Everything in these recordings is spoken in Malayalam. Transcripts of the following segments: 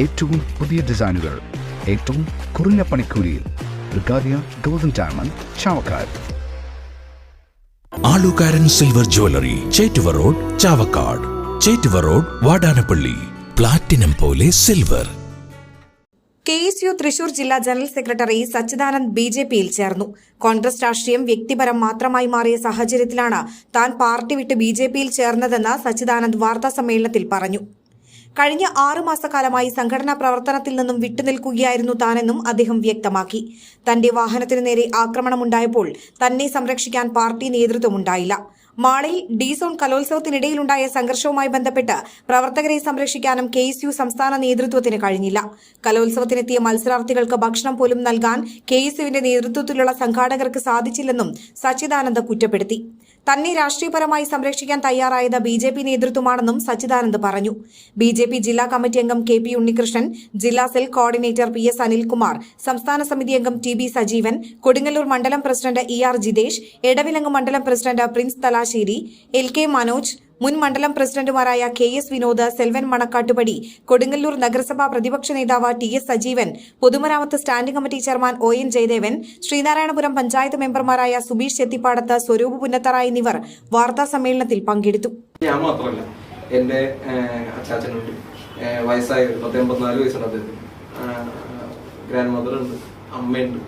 ഏറ്റവും പുതിയ ഡിസൈനുകൾ ഏറ്റവും കുറഞ്ഞ പണിക്കൂലിയിൽ ബ്രിഗാദിയ golden diamond Chavakkad. Alukkaran silver jewellery Chettuva road Chavakkad. Chettuva road Vadanappally. Platinum പോലെ silver K S U Thrissur ജില്ലാ general secretary Sachidanand B J പിയിൽ ചേർന്നു. കോൺഗ്രസ് രാഷ്ട്രീയം വ്യക്തിപരം മാത്രമായി മാറിയ സാഹചര്യത്തിലാണ് താൻ പാർട്ടി വിട്ട് ബി ജെ പിയിൽ ചേർന്നതെന്ന് സച്ചിദാനന്ദ് വാർത്താ സമ്മേളനത്തിൽ പറഞ്ഞു. കഴിഞ്ഞ ആറു മാസക്കാലമായി സംഘടനാ പ്രവർത്തനത്തിൽ നിന്നും വിട്ടുനിൽക്കുകയായിരുന്നു താനെന്നും അദ്ദേഹം വ്യക്തമാക്കി. തന്റെ വാഹനത്തിനു നേരെ ആക്രമണമുണ്ടായപ്പോൾ തന്നെ സംരക്ഷിക്കാൻ പാർട്ടി നേതൃത്വമുണ്ടായില്ല. മാളയിൽ ഡി സോൺ കലോത്സവത്തിനിടയിലുണ്ടായ സംഘർഷവുമായി ബന്ധപ്പെട്ട് പ്രവർത്തകരെ സംരക്ഷിക്കാനും കെ എസ് യു സംസ്ഥാന നേതൃത്വത്തിന് കഴിഞ്ഞില്ല. കലോത്സവത്തിനെത്തിയ മത്സരാർത്ഥികൾക്ക് ഭക്ഷണം പോലും നൽകാൻ കെ എസ് യുവിന്റെ നേതൃത്വത്തിലുള്ള സംഘാടകർക്ക് സാധിച്ചില്ലെന്നും സച്ചിദാനന്ദ കുറ്റപ്പെടുത്തി. തന്നെ രാഷ്ട്രീയപരമായി സംരക്ഷിക്കാൻ തയ്യാറായത് ബി ജെ പി നേതൃത്വമാണെന്നും സച്ചിദാനന്ദ് പറഞ്ഞു. ബി ജെ പി ജില്ലാ കമ്മിറ്റി അംഗം കെ പി ഉണ്ണികൃഷ്ണൻ ജില്ലാ cell coordinator P S Anilkumar സംസ്ഥാന സമിതി അംഗം ടി ബി സജീവൻ കൊടുങ്ങല്ലൂർ മണ്ഡലം president E R Jithesh Edavilangu മണ്ഡലം president Prince Thalassery L K Manoj മുൻ മണ്ഡലം പ്രസിഡന്റുമാരായ കെ എസ് വിനോദ് സെൽവൻ മണക്കാട്ടുപടി കൊടുങ്ങല്ലൂർ നഗരസഭാ പ്രതിപക്ഷ നേതാവ് ടി എസ് സജീവൻ പൊതുമരാമത്ത് standing committee chairman O N Jayadevan Sreenarayanapuram panchayat മെമ്പർമാരായ സുബീഷ് ചെത്തിപ്പാടത്ത് സ്വരൂപ് പുന്നത്തറ എന്നിവർ വാർത്താ സമ്മേളനത്തിൽ പങ്കെടുത്തു. ഞാൻ മാത്രമല്ല എന്റെ അച്ചാച്ചനുണ്ട്. വയസ്സായ പത്ത് വയസ്സുണ്ട് അദ്ദേഹത്തിന് ഗ്രാൻഡ് മദർ ഉണ്ട് അമ്മയുണ്ട്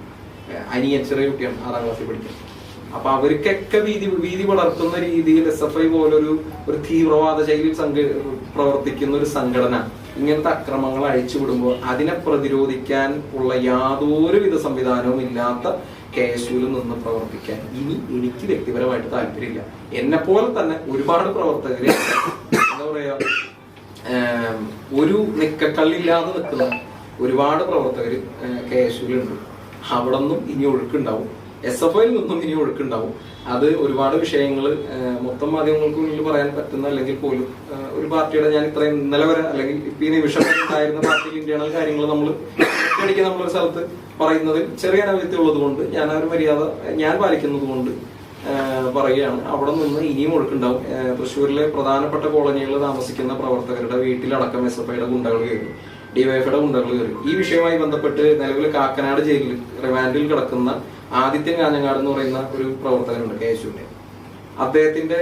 അനിയൻ ചെറിയ കുട്ടിയാണ് ആറാം ക്ലാസ്സിൽ പഠിക്കുന്നത്. അപ്പൊ അവർക്കൊക്കെ വീതി വീതി വളർത്തുന്ന രീതിയിൽ എസ് എഫ് ഐ പോലൊരു ഒരു തീവ്രവാദ ശൈലി സംഘ പ്രവർത്തിക്കുന്ന ഒരു സംഘടന ഇങ്ങനത്തെ അക്രമങ്ങൾ അഴിച്ചുവിടുമ്പോൾ അതിനെ പ്രതിരോധിക്കാൻ ഉള്ള യാതൊരുവിധ സംവിധാനവും ഇല്ലാത്ത കെ നിന്ന് പ്രവർത്തിക്കാൻ ഇനി എനിക്ക് വ്യക്തിപരമായിട്ട് താല്പര്യമില്ല. എന്നെ പോലെ തന്നെ ഒരുപാട് പ്രവർത്തകര് എന്താ പറയാ ഒരു നിക്കക്കള്ളില്ലാതെ നിൽക്കുന്ന ഒരുപാട് പ്രവർത്തകർ കെ യുവിലുണ്ട് അവിടെ നിന്നും ഇനി ഒഴുക്കുണ്ടാവും. എസ് എഫ് ഐയിൽ നിന്നും ഇനി ഒഴുക്കുണ്ടാവും. അത് ഒരുപാട് വിഷയങ്ങൾ മൊത്തം മാധ്യമങ്ങൾക്ക് മുന്നിൽ പറയാൻ പറ്റുന്ന അല്ലെങ്കിൽ പോലും ഒരു പാർട്ടിയുടെ ഞാൻ ഇത്രയും ഇന്നലെ വരെ അല്ലെങ്കിൽ ഇപ്പൊ ഈ നിമിഷം ഉണ്ടായിരുന്ന പാർട്ടിയിൽ ഇന്റേണൽ കാര്യങ്ങൾ നമ്മൾ ഒറ്റയടിക്ക് നമ്മളൊരു സ്ഥലത്ത് പറയുന്നതിൽ ചെറിയ അനവ്യക്തി ഉള്ളത് കൊണ്ട് ഞാൻ ആ ഒരു മര്യാദ ഞാൻ പാലിക്കുന്നത് കൊണ്ട് പറയുകയാണ്. അവിടെ നിന്ന് ഇനിയും ഒഴുക്കുണ്ടാവും. തൃശ്ശൂരിലെ പ്രധാനപ്പെട്ട കോളനികളിൽ താമസിക്കുന്ന പ്രവർത്തകരുടെ വീട്ടിലടക്കം എസ് എഫ് ഐയുടെ ഗുണ്ടകൾ കയറി ഡിവൈഎഫ്ഐയുടെ ഗുണ്ടകൾ കയറി. ഈ വിഷയവുമായി ബന്ധപ്പെട്ട് നിലവിൽ കാക്കനാട് ജയിലിൽ റിമാൻഡിൽ കിടക്കുന്ന ആദിത്യൻ കാഞ്ഞങ്ങാട് എന്ന് പറയുന്ന ഒരു പ്രവർത്തകനുണ്ട് കേശുവിന്റെ അദ്ദേഹത്തിന്റെ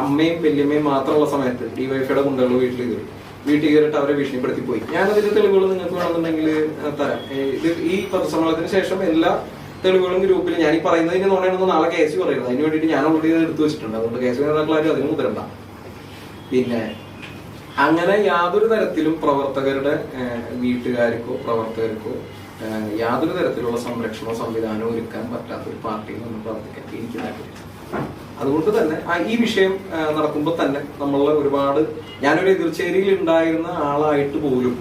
അമ്മയും വല്യമ്മയും മാത്രമുള്ള സമയത്ത് ഡിവൈഎഫ്ഐയുടെ ഗുണ്ടകൾ വീട്ടിൽ കയറി വീട്ടിൽ കയറിയിട്ട് അവരെ ഭീഷണിപ്പെടുത്തി പോയി. ഞാൻ അതിന്റെ തെളിവുകൾ നിങ്ങൾക്ക് വേണമെന്നുണ്ടെങ്കിൽ തരാം. ഇത് ഈ പത്രസമ്മേളനത്തിന് ശേഷം എല്ലാ തെളിവുകളും ഗ്രൂപ്പിൽ ഞാൻ ഈ പറയുന്നതിന് നോക്കണമെന്ന് നാളെ കേസ് പറയുന്നത് അതിന് വേണ്ടിയിട്ട് ഞാൻ ഓൾറെഡി എടുത്തു വെച്ചിട്ടുണ്ട്. അതുകൊണ്ട് കേസ് നേതാക്കളാരും അതിന് മുതിരണ്ട പിന്നെ അങ്ങനെ യാതൊരു തരത്തിലും പ്രവർത്തകരുടെ വീട്ടുകാർക്കോ പ്രവർത്തകർക്കോ യാതൊരു തരത്തിലുള്ള സംരക്ഷണ സംവിധാനവും ഒരുക്കാൻ പറ്റാത്ത ഒരു പാർട്ടിയിൽ നിന്ന് പ്രവർത്തിക്കാൻ എനിക്ക് താല്പര്യം അതുകൊണ്ട് തന്നെ ഈ വിഷയം നടക്കുമ്പോൾ തന്നെ നമ്മൾ ഒരുപാട് ഞാനൊരു എതിർച്ചേരിയിൽ ഉണ്ടായിരുന്ന ആളായിട്ട് പോലും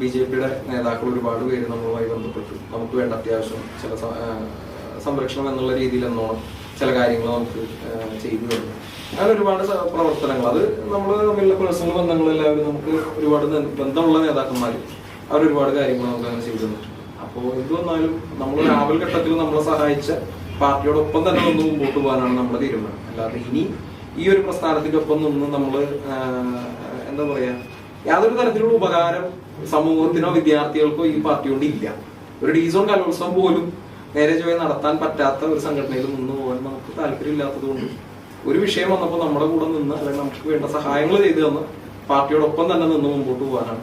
ബി ജെ പിയുടെ നേതാക്കൾ ഒരുപാട് പേര് നമ്മളുമായി ബന്ധപ്പെട്ടു. നമുക്ക് വേണ്ട അത്യാവശ്യം ചില സംരക്ഷണം എന്നുള്ള രീതിയിൽ എന്നോണം ചില കാര്യങ്ങൾ നമുക്ക് ചെയ്തു തരുന്നു അങ്ങനെ ഒരുപാട് പ്രവർത്തനങ്ങൾ. അത് നമ്മൾ തമ്മിലുള്ള പേഴ്സണൽ ബന്ധങ്ങളെല്ലാവരും നമുക്ക് ഒരുപാട് ബന്ധമുള്ള നേതാക്കന്മാർ അവർ ഒരുപാട് കാര്യങ്ങൾ നമുക്ക് അങ്ങനെ ചെയ്തു തന്നിട്ടുണ്ട് അപ്പോൾ എന്ത് വന്നാലും നമ്മൾ രാവിലെ ഘട്ടത്തിൽ നമ്മളെ സഹായിച്ച പാർട്ടിയോടൊപ്പം തന്നെ നിന്ന് മുമ്പോട്ട് പോകാനാണ് നമ്മുടെ തീരുമാനം. അല്ലാതെ ഇനി ഈ ഒരു പ്രസ്ഥാനത്തിന്റെ ഒപ്പം നിന്ന് നമ്മൾ എന്താ പറയാ യാതൊരു തരത്തിലുള്ള ഉപകാരം സമൂഹത്തിനോ വിദ്യാർത്ഥികൾക്കോ ഈ പാർട്ടി കൊണ്ട് ഇല്ല. ഒരു ഡീസോൺ കലോത്സവം പോലും നേരെ ചൊവ്വേ നടത്താൻ പറ്റാത്ത ഒരു സംഘടനയിൽ നിന്ന് പോകാൻ നമുക്ക് താല്പര്യമില്ലാത്തത് കൊണ്ട് ഒരു വിഷയം വന്നപ്പോൾ നമ്മുടെ കൂടെ നിന്ന് അല്ലെങ്കിൽ നമുക്ക് വേണ്ട സഹായങ്ങൾ ചെയ്തു തന്ന് പാർട്ടിയോടൊപ്പം തന്നെ നിന്ന് മുമ്പോട്ട് പോകാനാണ്